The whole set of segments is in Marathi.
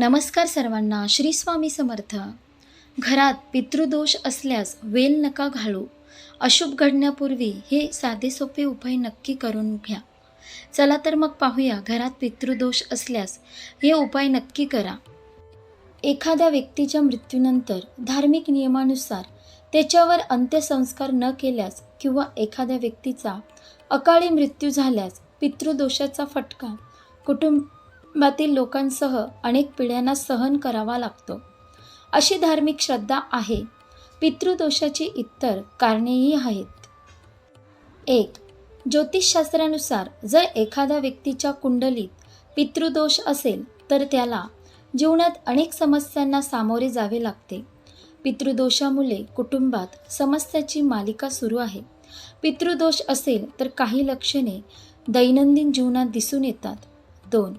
नमस्कार सर्वांना श्री स्वामी समर्थ. घरात पितृदोष असल्यास वेल नका घालू. अशुभ घडण्यापूर्वी हे साधे सोपे उपाय नक्की करून घ्या. चला तर मग पाहूया घरात पितृदोष असल्यास हे उपाय नक्की करा. एखाद्या व्यक्तीच्या मृत्यूनंतर धार्मिक नियमानुसार त्याच्यावर अंत्यसंस्कार न केल्यास किंवा एखाद्या व्यक्तीचा अकाळी मृत्यू झाल्यास पितृदोषाचा फटका कुटुंब कुटुंबातील लोकांसह अनेक पिढ्यांना सहन करावा लागतो. अशी धार्मिक श्रद्धा आहे. पितृदोषाची इतर कारणेही आहेत. एक ज्योतिषशास्त्रानुसार जर एखाद्या व्यक्तीच्या कुंडलीत पितृदोष असेल तर त्याला जीवनात अनेक समस्यांना सामोरे जावे लागते. पितृदोषामुळे कुटुंबात समस्याची मालिका सुरू आहे. पितृदोष असेल तर काही लक्षणे दैनंदिन जीवनात दिसून येतात. दोन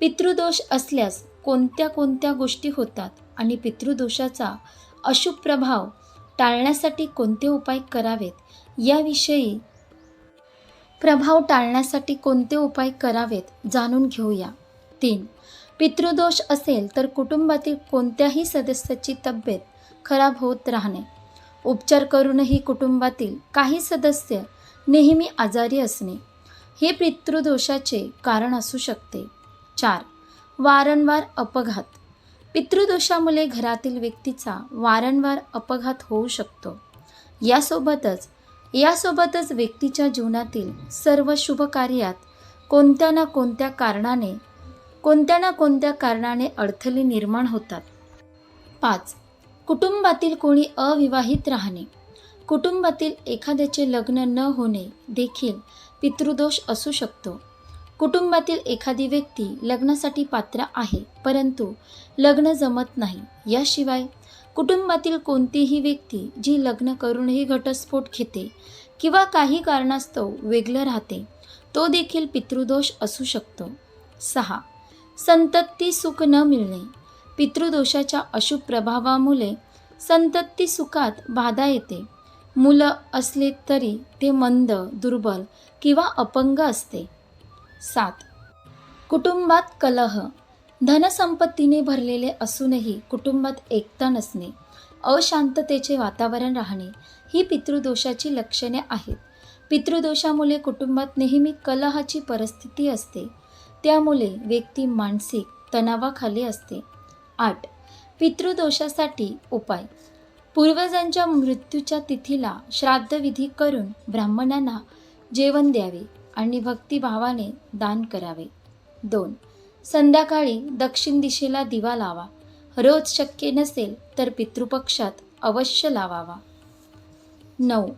पितृदोष असल्यास कोणत्या कोणत्या गोष्टी होतात आणि पितृदोषाचा अशुभ प्रभाव टाळण्यासाठी कोणते उपाय करावेत? याविषयी प्रभाव टाळण्यासाठी कोणते उपाय करावेत जाणून घेऊया. तीन पितृदोष असेल तर कुटुंबातील कोणत्याही सदस्याची तब्येत खराब होत राहणे. उपचार करूनही कुटुंबातील काही सदस्य नेहमी आजारी असणे. हे पितृदोषाचे कारण असू शकते. चार. वारंवार अपघात. पितृदोषामुळे घरातील व्यक्तीचा वारंवार अपघात होऊ शकतो. यासोबतच यासोबतच व्यक्तीच्या जीवनातील सर्व शुभ कार्यात कोणत्या ना कोणत्या कारणाने कोणत्या ना कोणत्या कारणाने अडथळे निर्माण होतात. पाच. कुटुंबातील कोणी अविवाहित राहणे. कुटुंबातील एखाद्याचे लग्न न होणे देखील पितृदोष असू शकतो. कुटुंबातील एखादी व्यक्ती लग्नासाठी पात्र आहे परंतु लग्न जमत नाही. याशिवाय कुटुंबातील कोणतीही व्यक्ती जी लग्न करूनही घटस्फोट घेते किंवा काही कारणास्तव वेगळं राहते तो देखील पितृदोष असू शकतो. सहा. संतती सुख न मिळणे. पितृदोषाच्या अशुभ प्रभावामुळे संतती सुखात बाधा येते. मुलं असले तरी ते मंद दुर्बल किंवा अपंग असते. सात. कुटुंबात कलह. धनसंपत्तीने भरलेले असूनही कुटुंबात एकता नसणे अशांततेचे वातावरण राहणे ही पितृदोषाची लक्षणे आहेत. पितृदोषामुळे कुटुंबात नेहमी कलहाची परिस्थिती असते. त्यामुळे व्यक्ती मानसिक तणावाखाली असते. आठ. पितृदोषासाठी उपाय. पूर्वजांच्या मृत्यूच्या तिथीला श्राद्धविधी करून ब्राह्मणांना जेवण द्यावे. आणि भक्तिभावाने दान करावे. दोन संध्याकाळी दक्षिण दिशेला दिवा लावा. रोज शक्य नसेल तर पितृपक्षात अवश्य लावावा. नऊ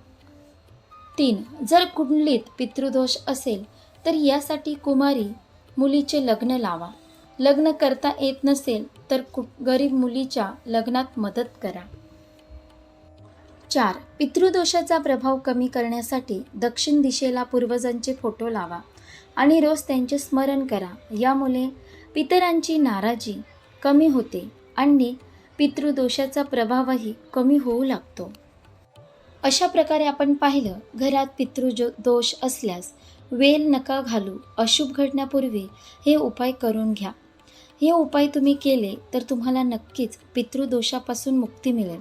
तीन जर कुंडलीत पितृदोष असेल तर यासाठी कुमारी मुलीचे लग्न लावा. लग्न करता येत नसेल तर कु गरीब मुलीच्या लग्नात मदत करा. चार पितृदोषाचा प्रभाव कमी करण्यासाठी दक्षिण दिशेला पूर्वजांचे फोटो लावा आणि रोज त्यांचे स्मरण करा. यामुळे पितरांची नाराजी कमी होते आणि पितृदोषाचा प्रभावही कमी होऊ लागतो. अशा प्रकारे आपण पाहिलं घरात पितृजो दोष असल्यास वेल नका घालू अशुभ घडण्यापूर्वी हे उपाय करून घ्या. हे उपाय तुम्ही केले तर तुम्हाला नक्कीच पितृदोषापासून मुक्ती मिळेल.